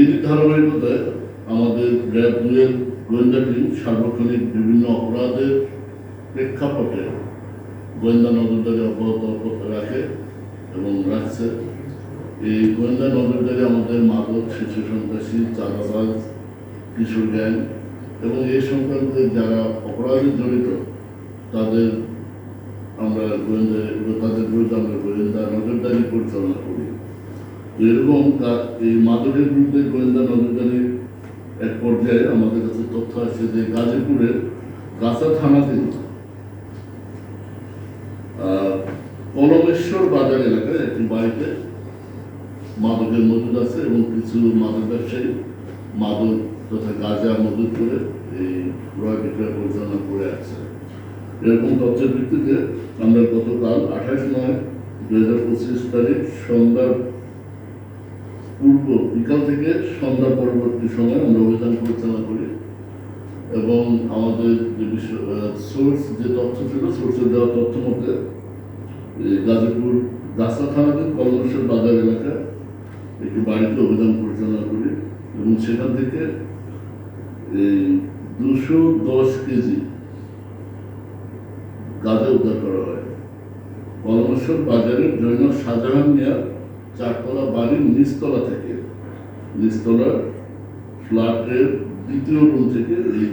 এর ধারাবাহিকতায় আমাদের র্যাব দুয়ের গোয়েন্দা টিম সার্বক্ষণিক বিভিন্ন অপরাধের প্রেক্ষাপটে গোয়েন্দা নজরদারি অব্যাহত রাখে এবং রাখছে। এই গোয়েন্দা নজরদারি আমাদের মাদক, শিশু সন্ত্রাসী, চাঁদাবাজ, কিশোর গ্যাং এবং এই সংক্রান্ত যারা অপরাধে জড়িত, তাদের আমরা গোয়েন্দা তাদের বিরুদ্ধে আমরা গোয়েন্দা নজরদারি পরিচালনা করি। এরকম কা- এই মাদকের বিরুদ্ধে গোয়েন্দা নজরদারির এক পর্যায়ে আমাদের কাছে তথ্য আছে যে গাজীপুরের গাছা আহ, কলমেশ্বর বাজার এলাকায় একটি বাড়িতে মাদকের মজুদ আছে এবং কিছু মাদক ব্যবসায়ী মাদক তথা গাঁজা মজুদ করে এই ক্রয় বিক্রয় পরিচালনা করে আছে এরকম তথ্যের ভিত্তিতে আমরা গতকাল আঠাশ নয় দুই হাজার পঁচিশ তারিখ সন্ধ্যার পূর্ব বিকাল থেকে সন্ধ্যা পরবর্তী সময় আমরা অভিযান পরিচালনা করি এবং আমাদের যে সোর্স যে তথ্য ছিল সোর্সের দেওয়া তথ্য মতে গাজীপুর গাছা থানাধীন কলমেশ্বর বাজার এলাকা একটি বাড়িতে অভিযান পরিচালনা করি এবং সেখান থেকে এই দুশো দশ কেজি গাঁজা উদ্ধার করা হয়। কলমেশ্বর বাজারের জৈন শাহজাহান মিয়া চারতলা বাড়ির নিচতলা থেকে নিচতলার ফ্ল্যাটের দ্বিতীয় রুম থেকে এই